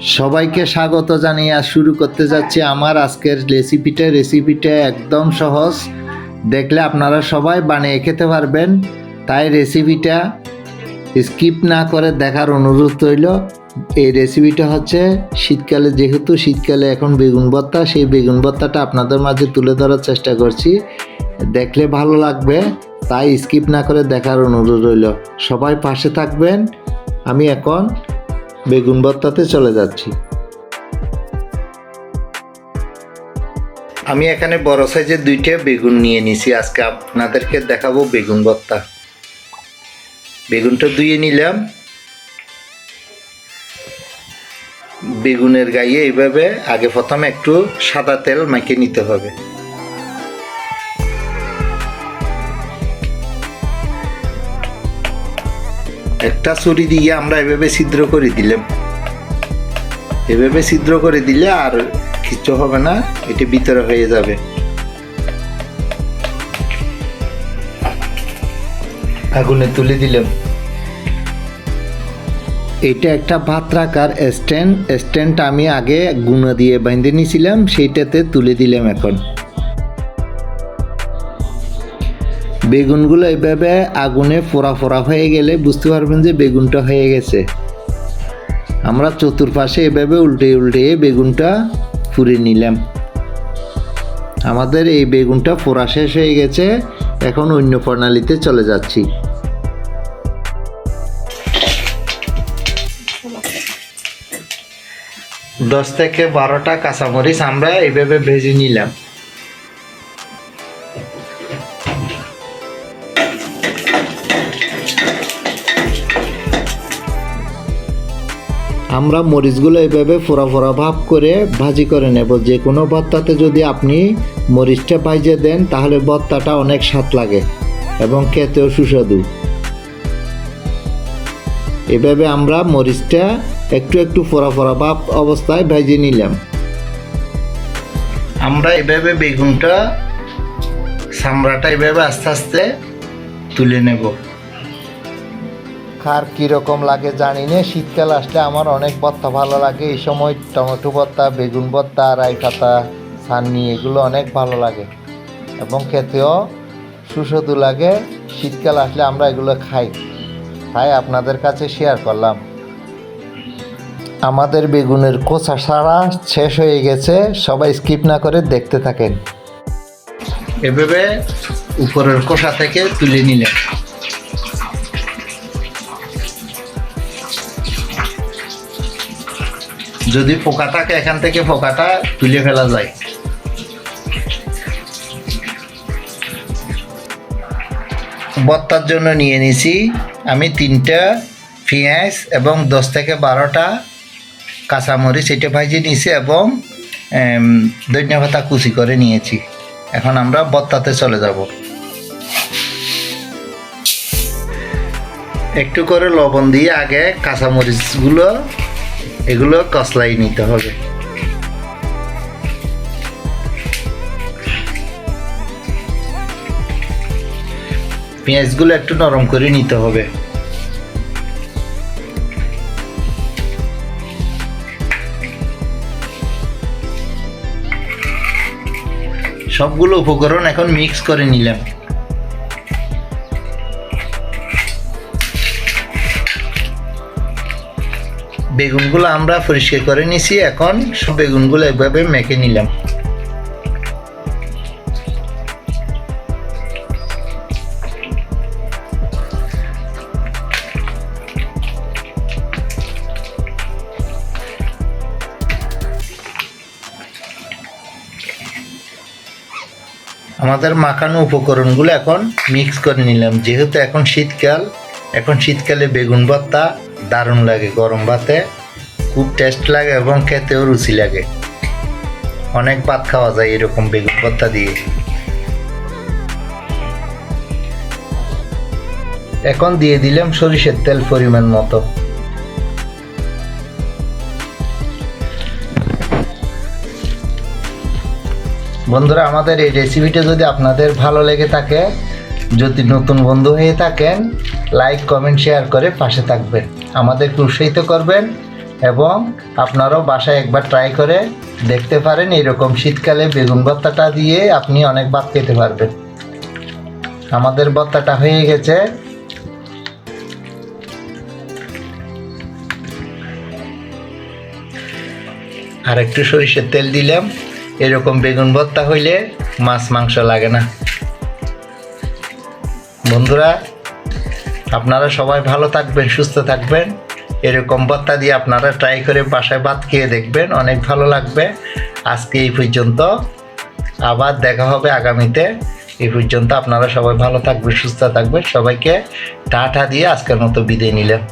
সবাইকে স্বাগত জানিয়ে শুরু করতে যাচ্ছি আমার আজকের রেসিপিটা। রেসিপিটা একদম সহজ। দেখলে আপনারা সবাই বানিয়ে খেতে পারবেন। তাই রেসিপিটা স্কিপ না করে দেখার অনুরোধ রইল। এই রেসিপিটা হচ্ছে শীতকালে, যেহেতু শীতকালে এখন বেগুন ভর্তা, সেই বেগুন ভর্তাটা আপনাদের মাঝে তুলে ধরার চেষ্টা করছি। দেখলে ভালো লাগবে, তাই স্কিপ না করে দেখার অনুরোধ রইল। সবাই পাশে থাকবেন। আমি এখন বেগুন ভর্তাতে চলে যাচ্ছি। আমি এখানে বড় সাইজের দুইটা বেগুন নিয়ে নিছি। আজকে আপনাদেরকে দেখাবো বেগুন ভর্তা। বেগুনটা ধুয়ে নিলাম। বেগুনের গায়ে এইভাবে আগে প্রথমে একটু সাদা তেল মাখিয়ে নিতে হবে। একটা ছুরি দিয়ে আমরা এভাবে ছিদ্র করে দিলাম। এভাবে ছিদ্র করে দিলে আর কিছু হবে না, এটা ভিতরে হয়ে যাবে। আগুনে তুলে দিলাম। এটা একটা ভাত রাখার স্ট্যান্ড। স্ট্যান্ডটা আমি আগে গুঁড়ো দিয়ে বেঁধে নিয়েছিলাম সেইটাতে তুলে দিলাম এখন। বেগুনগুলো এইভাবে আগুনে ফোড়া ফোড়া হয়ে গেলে বুঝতে পারবেন যে বেগুনটা হয়ে গেছে। আমরা চতুর্পাশে এভাবে উল্টে উল্টে বেগুনটা ফুরে নিলাম। আমাদের এই বেগুনটা ফোড়া শেষ হয়ে গেছে, এখন অন্য প্রণালীতে চলে যাচ্ছি। দশ থেকে বারোটা কাঁচামরিচ আমরা এইভাবে ভেজে নিলাম। আমরা মরিচগুলো এভাবে ফোড়া ফোড়া ভাব করে ভাজি করে নেব। যে কোনো ভর্তাতে যদি আপনি মরিচটা ভাজে দেন, তাহলে ভর্তাটা অনেক স্বাদ লাগে এবং খেতেও সুস্বাদু। এভাবে আমরা মরিচটা একটু একটু ফোড়া ফোড়া ভাব অবস্থায় ভেজে নিলাম। আমরা এভাবে বেগুনটা সামড়াটা এভাবে আস্তে আস্তে তুলে নেব। খার কীরকম লাগে জানি না। শীতকাল আসলে আমার অনেক ভর্তা ভালো লাগে। এই সময় টমেটো ভর্তা বেগুন ভর্তা রাই পাতা সান্নি এগুলো অনেক ভালো লাগে। এবং খেতেও সুস্বাদু লাগে। শীতকাল আসলে আমরা এগুলো খাই। তাই আপনাদের কাছে শেয়ার করলাম। আমাদের বেগুনের কোচা সারা শেষ হয়ে গেছে। সবাই স্কিপ না করে দেখতে থাকেন। এভাবে উপরের কোষা থেকে তুলে নিলেন। যদি পোকা থাকে, এখান থেকে পোকাটা তুলে ফেলা যায়। বত্তার জন্য নিয়ে নিছি। আমি তিনটা পেঁয়াজ এবং দশ থেকে বারোটা কাঁচামরিচ এটা ভাজি নিয়েছি এবং পাতা কুচি করে নিয়েছি। এখন আমরা বত্তাতে চলে যাব। একটু করে লবণ দিয়ে আগে কাঁচামরিচগুলো এগুলো কসলাই নিতে হবে। পেঁয়াজগুলো একটু নরম করে নিতে হবে। সবগুলো উপকরণ এখন মিক্স করে নিলাম। বেগুনগুলো আমরা পরিষ্কার করে নিছি, এখন সব বেগুনগুলো এভাবে মেখে নিলাম। আমাদের মাখানো উপকরণগুলো এখন মিক্স করে নিলাম। যেহেতু এখন শীতকাল, এখন শীতকালে বেগুন ভর্তা দারুণ লাগে, গরম ভাতে। খুব টেস্ট লাগে এবং খেতেও রুচি লাগে। অনেক ভাত খাওয়া যায় এরকম বেগুন ভর্তা দিয়ে। এখন দিয়ে দিলাম সরিষের তেল পরিমাণ মতো। বন্ধুরা, আমাদের এই রেসিপিটা যদি আপনাদের ভালো লেগে থাকে যদি নতুন বন্ধু হয়ে থাকেন লাইক কমেন্ট শেয়ার করে পাশে থাকবেন। আমাদেরকে উৎসাহিত করবেন এবং আপনারাও বাসায় একবার ট্রাই করে দেখতে পারেন এরকম শীতকালে বেগুন ভর্তাটা দিয়ে আপনি অনেক ভাত খেতে পারবেন। আমাদের ভর্তাটা হয়ে গেছে। আর একটু সরিষার তেল দিলাম। এরকম বেগুন ভর্তা হইলে মাছ মাংস লাগে না। বন্ধুরা, আপনারা সবাই ভালো থাকবেন, সুস্থ থাকবেন। এরকম ভর্তা দিয়ে আপনারা ট্রাই করে বাসায় ভাত খেয়ে দেখবেন, অনেক ভালো লাগবে। আজকে এই পর্যন্ত, আবার দেখা হবে আগামীতে। এই পর্যন্ত আপনারা সবাই ভালো থাকবেন, সুস্থ থাকবেন। সবাইকে টাটা দিয়ে আজকের মতো বিদায় নিলাম।